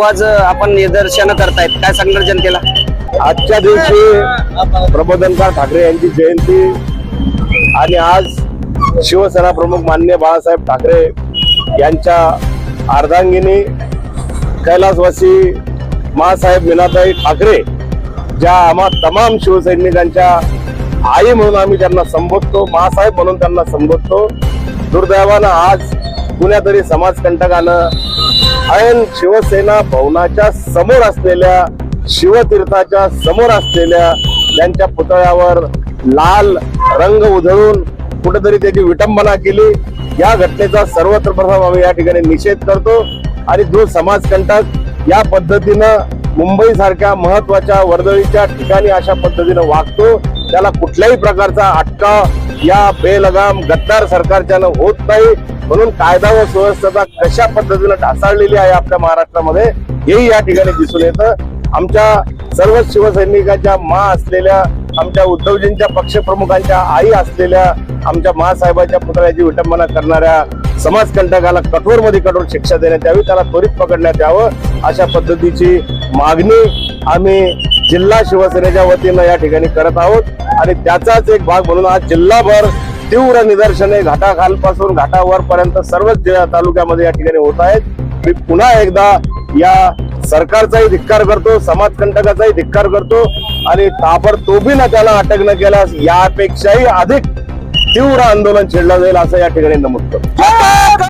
आज आपण निदर्शन करतायत. काय सांगणार जनतेला? आजच्या दिवशी प्रबोधनकार ठाकरे यांची जयंती आणि आज शिवसेना प्रमुख मान्य बाळासाहेब ठाकरे यांच्या अर्धांगिनी कैलासवासी मासाहेब मीनाताई ठाकरे ज्या आम्हा तमाम शिवसैनिकांच्या आई म्हणून आम्ही त्यांना संबोधतो मासाहेब म्हणून त्यांना संबोधतो दुर्दैवानं आज कुण्यातरी समाजकंटकानं ऐन शिवसेना भवनाच्या समोर असलेल्या शिवतीर्थाच्या समोर असलेल्या त्यांच्या पुतळ्यावर लाल रंग उधळून कुठेतरी त्याची विटंबना केली. या घटनेचा सर्वत्र प्रथम आम्ही या ठिकाणी निषेध करतो. आणि जो समाजकंटक या पद्धतीनं मुंबईसारख्या महत्त्वाच्या वर्दळीच्या ठिकाणी अशा पद्धतीनं वागतो. त्याला कुठल्याही प्रकारचा अटकाव या बेलगाम गद्दार सरकारच्यानं होत नाही. म्हणून कायदा व सुव्यवस्था कशा पद्धतीनं ढासाळलेली आहे आपल्या महाराष्ट्रामध्ये हेही या ठिकाणी दिसून येतं. आमच्या सर्व शिवसैनिकांच्या मा असलेल्या आमच्या उद्धवजींच्या पक्षप्रमुखांच्या आई असलेल्या आमच्या महासाहेबांच्या पुतळ्याची विटंबना करणाऱ्या समाजकंटकाला कठोरमध्ये कठोर शिक्षा देण्यात यावी त्याला त्वरित पकडण्यात यावं. अशा पद्धतीची मागणी आम्ही जिल्हा शिवसेनेच्या वतीनं या ठिकाणी करत आहोत. आणि त्याचाच एक भाग म्हणून आज जिल्हाभर तीव्र निदर्शने घाटाखालपासून घाटावर पर्यंत सर्वच तालुक्यामध्ये या ठिकाणी होत आहेत. मी पुन्हा एकदा या सरकारचाही धिक्कार करतो समाजकंटकाचाही धिक्कार करतो आणि ताबडतोबीनं त्याला अटक न केल्यास यापेक्षाही अधिक तीव्र आंदोलन छेडलं जाईल असं या ठिकाणी नमूद करतो.